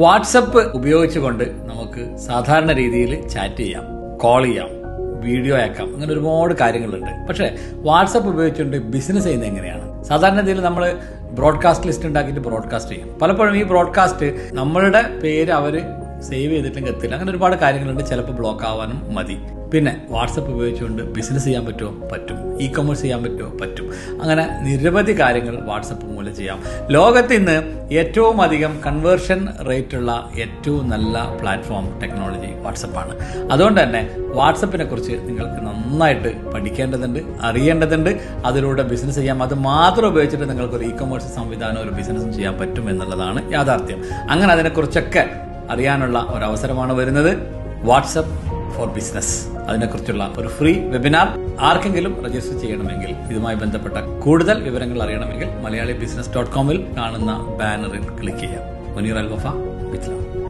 WhatsApp ഉപയോഗിച്ചുകൊണ്ട് നമുക്ക് സാധാരണ രീതിയിൽ ചാറ്റ് ചെയ്യാം കോൾ ചെയ്യാം വീഡിയോ അയക്കാം അങ്ങനെ ഒരുപാട് കാര്യങ്ങളുണ്ട്. പക്ഷേ വാട്സപ്പ് ഉപയോഗിച്ചുകൊണ്ട് ബിസിനസ് ചെയ്യുന്നത് എങ്ങനെയാണ്? സാധാരണ രീതിയിൽ നമ്മൾ ബ്രോഡ്കാസ്റ്റ് ലിസ്റ്റ് ഉണ്ടാക്കിയിട്ട് ബ്രോഡ്കാസ്റ്റ് ചെയ്യും. പലപ്പോഴും ഈ ബ്രോഡ്കാസ്റ്റ് നമ്മളുടെ പേര് അവർ സേവ് ചെയ്തിട്ടും കത്തില്ല. അങ്ങനെ ഒരുപാട് കാര്യങ്ങളുണ്ട്. ചിലപ്പോൾ ബ്ലോക്ക് ആവാനും മതി. പിന്നെ വാട്സപ്പ് ഉപയോഗിച്ചുകൊണ്ട് ബിസിനസ് ചെയ്യാൻ പറ്റുമോ? പറ്റും. ഇ കൊമേഴ്സ് ചെയ്യാൻ പറ്റുമോ? പറ്റും. അങ്ങനെ നിരവധി കാര്യങ്ങൾ വാട്സപ്പ് മൂലം ചെയ്യാം. ലോകത്ത് ഇന്ന് ഏറ്റവും അധികം കൺവേർഷൻ റേറ്റുള്ള ഏറ്റവും നല്ല പ്ലാറ്റ്ഫോം ടെക്നോളജി വാട്സപ്പാണ് അതുകൊണ്ട് തന്നെ വാട്സപ്പിനെ കുറിച്ച് നിങ്ങൾക്ക് നന്നായിട്ട് പഠിക്കേണ്ടതുണ്ട് അറിയേണ്ടതുണ്ട്. അതിലൂടെ ബിസിനസ് ചെയ്യാം. അത് മാത്രം ഉപയോഗിച്ചിട്ട് നിങ്ങൾക്ക് ഒരു ഇ കൊമേഴ്സ് സംവിധാനം ഒരു ബിസിനസ്സും ചെയ്യാൻ പറ്റും എന്നുള്ളതാണ് യാഥാർത്ഥ്യം. അങ്ങനെ അതിനെക്കുറിച്ചൊക്കെ അറിയാനുള്ള ഒരു അവസരമാണ് വരുന്നത്. WhatsApp for business. അതിനെക്കുറിച്ചുള്ള ഒരു ഫ്രീ വെബിനാർ ആർക്കെങ്കിലും രജിസ്റ്റർ ചെയ്യണമെങ്കിൽ ഇതുമായി ബന്ധപ്പെട്ട കൂടുതൽ വിവരങ്ങൾ അറിയണമെങ്കിൽ മലയാളി ബിസിനസ് ഡോട്ട് കോമിൽ കാണുന്ന ബാനറിൽ ക്ലിക്ക് ചെയ്യാം മുനീർ അൽവഫ വിത്ത്